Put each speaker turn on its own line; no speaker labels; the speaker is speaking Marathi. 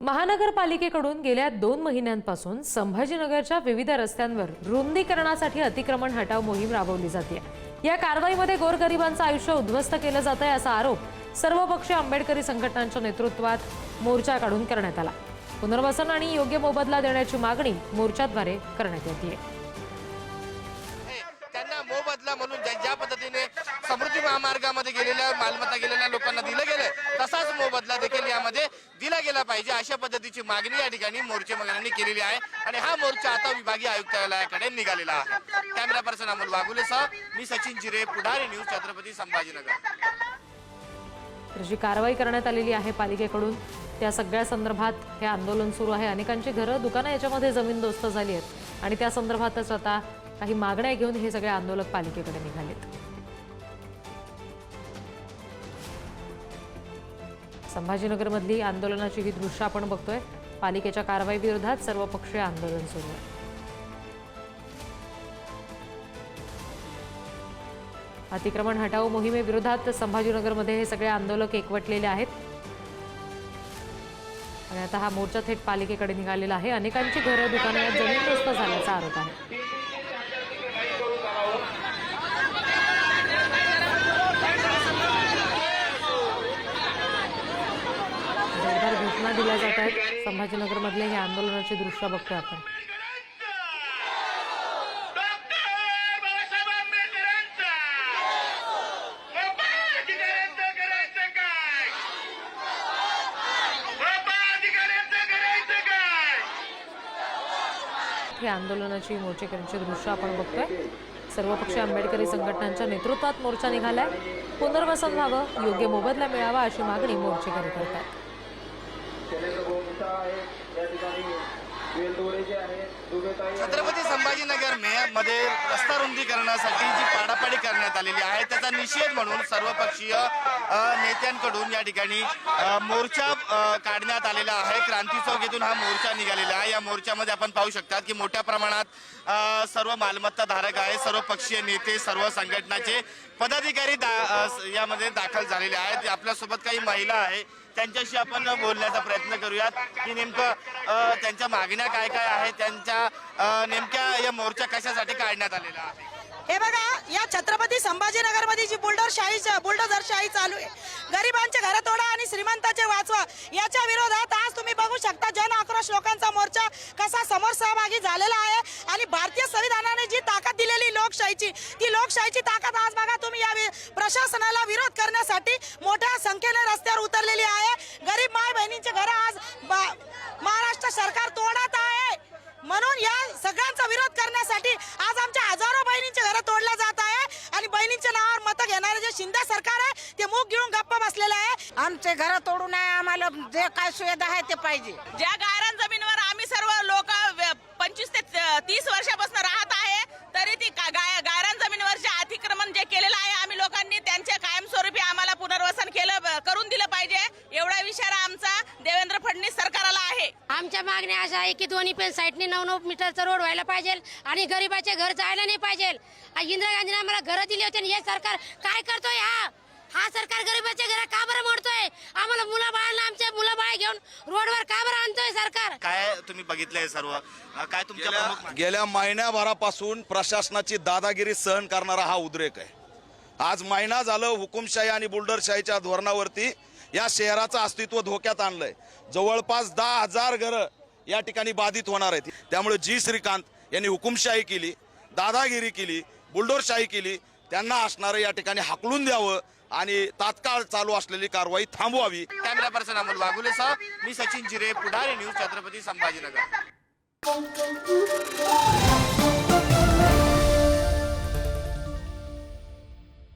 महानगरपालिकेकडून गेल्या दोन महिन्यांपासून संभाजीनगरच्या विविध रस्त्यांवर रुंदीकरणासाठी अतिक्रमण हटाव मोहीम राबवली जाते या कारवाईमध्ये गोरगरिबांचं आयुष्य उद्ध्वस्त केलं जात आहे असा आरोप सर्वपक्षीय आंबेडकरी संघटनांच्या नेतृत्वात मोर्चा काढून करण्यात आला. पुनर्वसन आणि योग्य मोबदला देण्याची मागणी मोर्चाद्वारे करण्यात येते
त्यांना मोबदला म्हणून ज्या ज्या पद्धतीने समृद्धी महामार्गामध्ये गेलेल्या मालमत्ता गेलेल्या लोकांना दिलं गेलं तसाच मोबदला देखील यामध्ये दिला गेला पाहिजे अशा पद्धतीची मागणी या ठिकाणी मोर्चे मगनांनी केलेली आहे. आणि हा मोर्चा आता विभागीय आयुक्तालयाकडे निघालेला आहे. कॅमेरा पर्सन अमोल वाघुलेसह मी सचिन जिरे पुढारी न्यूज छत्रपती संभाजीनगर.
जी कारवाई करण्यात आलेली आहे पालिकेकडून त्या सगळ्या संदर्भात हे आंदोलन सुरू आहे. अनेकांची घरं दुकानं याच्यामध्ये जमीनदोस्त झाली आहेत. आणि त्या संदर्भातच आता काही मागण्या घेऊन हे सगळे आंदोलक पालिकेकडे निघालेत. संभाजीनगरमधली आंदोलनाची ही दृश्य आपण बघतोय. पालिकेच्या कारवाई विरोधात सर्वपक्षीय आंदोलन सुरू आहे. अतिक्रमण हटाओ मोहिमेविरोधात संभाजीनगरमध्ये हे सगळे आंदोलक एकवटलेले आहेत. आणि आता हा मोर्चा थेट पालिकेकडे निघालेला आहे. अनेकांची घरं दुकानं यात झाल्याचा आरोप आहे. जात आहेत संभाजीनगरमधले हे आंदोलनाची दृश्य बघतोय आपण. हे आंदोलनाची मोर्चेकऱ्यांची दृश्य आपण बघतोय. सर्वपक्षीय आंबेडकरी संघटनांच्या नेतृत्वात मोर्चा निघालाय. पुनर्वसन व्हावं योग्य मोबदला मिळावा अशी मागणी मोर्चेकरी करतात
छत्रपती संभाजीनगरमध्ये रस्ता रुंदीकरणासाठी जी पाडापाडी करण्यात आलेली आहे त्याचा निषेध म्हणून सर्वपक्षीय नेत्यांकडून या ठिकाणी मोर्चा काढण्यात आलेला आहे. क्रांती चौक येथून हा मोर्चा निघालेला आहे. या मोर्चामध्ये आपण पाहू शकतात की मोठ्या प्रमाणात सर्व मालमत्ता धारक आहे सर्व पक्षीय नेते सर्व संघटनाचे पदाधिकारी दा- यामध्ये दाखल झालेले आहेत. आपल्यासोबत काही महिला आहे त्यांच्याशी आपण बोलण्याचा प्रयत्न करूयात की नेमकं त्यांच्या मागण्या काय काय आहेत त्यांच्या नेमक्या या मोर्चा कशासाठी काढण्यात आलेला आहे?
हे बघा या छत्रपती संभाजीनगरमध्ये जी बुलडोर शाही बुलडोझर शाही चालू आहे गरिबांचे घर तोडा आणि श्रीमंताचे वाचवा याच्या विरोधात आज तुम्ही बघू शकता जन आक्रोश लोकांचा मोर्चा कसा समोर सहभागी झालेला आहे आणि भारतीय संविधानाने जी ताकद दिलेली लोकशाहीची ती लोकशाहीची ताकद आज बघा तुम्ही या वि- प्रशासनाला विरोध करण्यासाठी मोठ्या संख्येने रस्त्यावर उतरलेली आहे गरीब माय बहिणींचे घर आज बा- महाराष्ट्र सरकार तोडत आहे म्हणून या सगळ्यांचा विरोध करण्यासाठी आज आमच्या हजारो बहिणींचे घर तोडल्या जात आहे आणि बहिणींच्या नावावर मतं घेणारे जे शिंदे सरकार आहे ते मूग घेऊन गप्प बसलेलं आहे.
आमचे घर तोडू नये आम्हाला जे काय सुविधा आहे ते पाहिजे.
ज्या गायरान जमिनीवर आम्ही सर्व लोक पंचवीस ते तीस वर्षापासून राहत आहे तरी ती का- गाय गायरान जमिनीवर जे अतिक्रमण जे केलेलं आहे आम्ही लोकांनी त्यांचे कायमस्वरूपी आम्हाला पुनर्वसन केलं करून दिलं पाहिजे. एवढा विचार आमचा. देवेंद्र फडणवीस
आमच्या मागण्या अशा आहे की दोन्ही पण साईडने नऊ नऊ मीटरचा रोड व्हायला पाहिजे आणि गरीबाचे घर जायला नाही पाहिजे. इंदिरा गांधीने आम्हाला घरं दिली होती आणि हे सरकार काय करतोय हा? हा सरकार गरीबाचे घर का बरं मोडतोय? आम्हाला मुलं बाळांना आमच्या मुलं बाळ घेऊन रोडवर का बरं आणतोय सरकार?
काय तुम्ही बघितलंय सर्व? अ, काय तुमच्या प्रमुख
गेल्या? गेल्या महिन्याभरापासून प्रशासनाची दादागिरी सहन करणारा हा उद्रेक आहे. आज महिना झालं हुकुमशाही आणि बुलडरशाहीच्या धोरणावरती या शहराचं अस्तित्व धोक्यात आणलंय. जवळपास दहा हजार घरं या ठिकाणी बाधित होणार आहेत. त्यामुळे जी श्रीकांत यांनी हुकुमशाही केली दादागिरी केली बुलडोरशाही केली त्यांना असणारं या ठिकाणी हाकलून द्यावं आणि तात्काळ चालू असलेली कारवाई थांबवावी.
कॅमेरा पर्सन अमोल वाघुले साहेब मी सचिन जिरे पुढारी न्यूज छत्रपती संभाजीनगर.